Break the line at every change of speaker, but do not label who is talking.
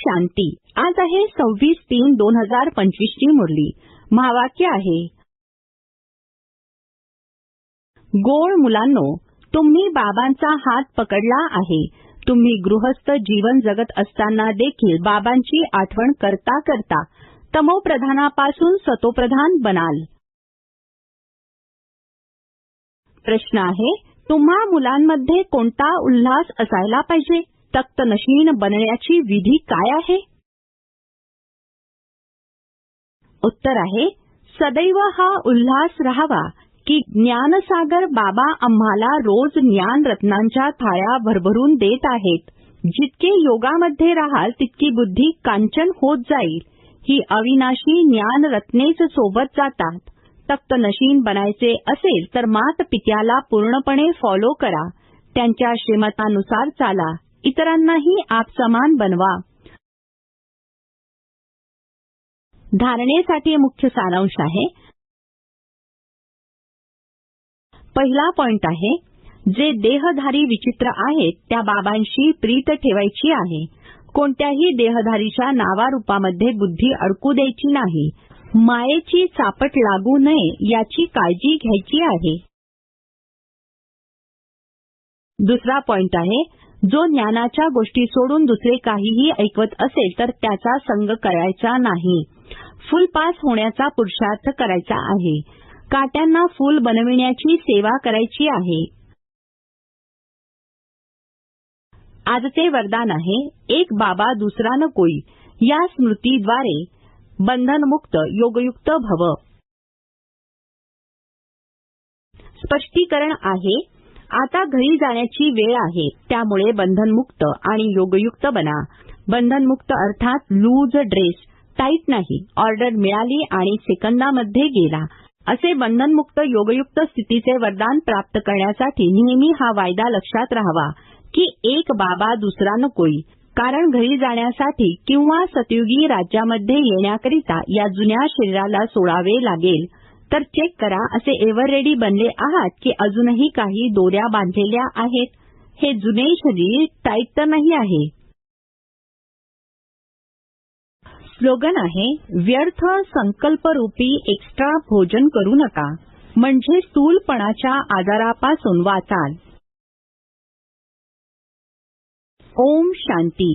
शांती. आज आहे सव्वीस तीन दोन हजार पंचवीस ची मुरली. महावाक्य आहे. गोड मुलांनो तुम्ही बाबांचा हात पकडला आहे. तुम्ही गृहस्थ जीवन जगत असताना देखील बाबांची आठवण करता करता तमोप्रधानापासून सतोप्रधान बनाल. प्रश्न आहे तुम्हा मुलांमध्ये कोणता उल्हास असायला पाहिजे? तक्त नशीन बनण्याची विधी काय आहे? उत्तर आहे सदैव हा उल्हास राहावा की ज्ञानसागर बाबा आम्हाला रोज ज्ञान रत्नांच्या थाळ्या भरभरून देत आहेत. जितके योगामध्ये राहाल तितकी बुद्धी कांचन होत जाईल. ही अविनाशी ज्ञान रत्नेच सोबत जातात. तक्त नशीन बनायचे असेल तर मात पित्याला पूर्णपणे फॉलो करा. त्यांच्या श्रीमतानुसार चाला. इतरांनाही आप समान बनवा. धारणेसाठी मुख्य सारांश आहे. पहिला पॉइंट आहे जे देहधारी विचित्र आहेत त्या बाबांशी प्रीत ठेवायची आहे. कोणत्याही देहधारीच्या नावारूपामध्ये बुद्धी अडकू द्यायची नाही. मायेची चापट लागू नये याची काळजी घ्यायची आहे. दुसरा पॉइंट आहे जो ज्ञानाच्या गोष्टी सोडून दुसरे काहीही ऐकवत असेल तर त्याचा संग करायचा नाही. फुल पास होण्याचा पुरुषार्थ करायचा आहे. काट्यांना फूल बनविण्याची सेवा करायची आहे. आजचे वरदान आहे एक बाबा दुसरा न कोई. या स्मृतीद्वारे बंधनमुक्त योगयुक्त भव. स्पष्टीकरण आहे आता घरी जाण्याची वेळ आहे. त्यामुळे बंधनमुक्त आणि योगयुक्त बना. बंधनमुक्त अर्थात लूज ड्रेस. टाईट नाही. ऑर्डर मिळाली आणि सेकंदामध्ये गेला. असे बंधनमुक्त योगयुक्त स्थितीचे वरदान प्राप्त करण्यासाठी नेहमी हा वायदा लक्षात राहावा की एक बाबा दुसरा नकोई. कारण घरी जाण्यासाठी किंवा सतयुगी राज्यामध्ये येण्याकरिता या जुन्या शरीराला सोडावे लागेल. तर चेक करा असे एव्हर रेडी बनले आहात की अजूनही काही दोऱ्या बांधलेल्या आहेत. हे जुने शरीर टाईट तर नाही आहे. स्लोगन आहे व्यर्थ संकल्परूपी एक्स्ट्रा भोजन करू नका. म्हणजे स्थूलपणाच्या आजारापासून वाचाल. ओम शांती.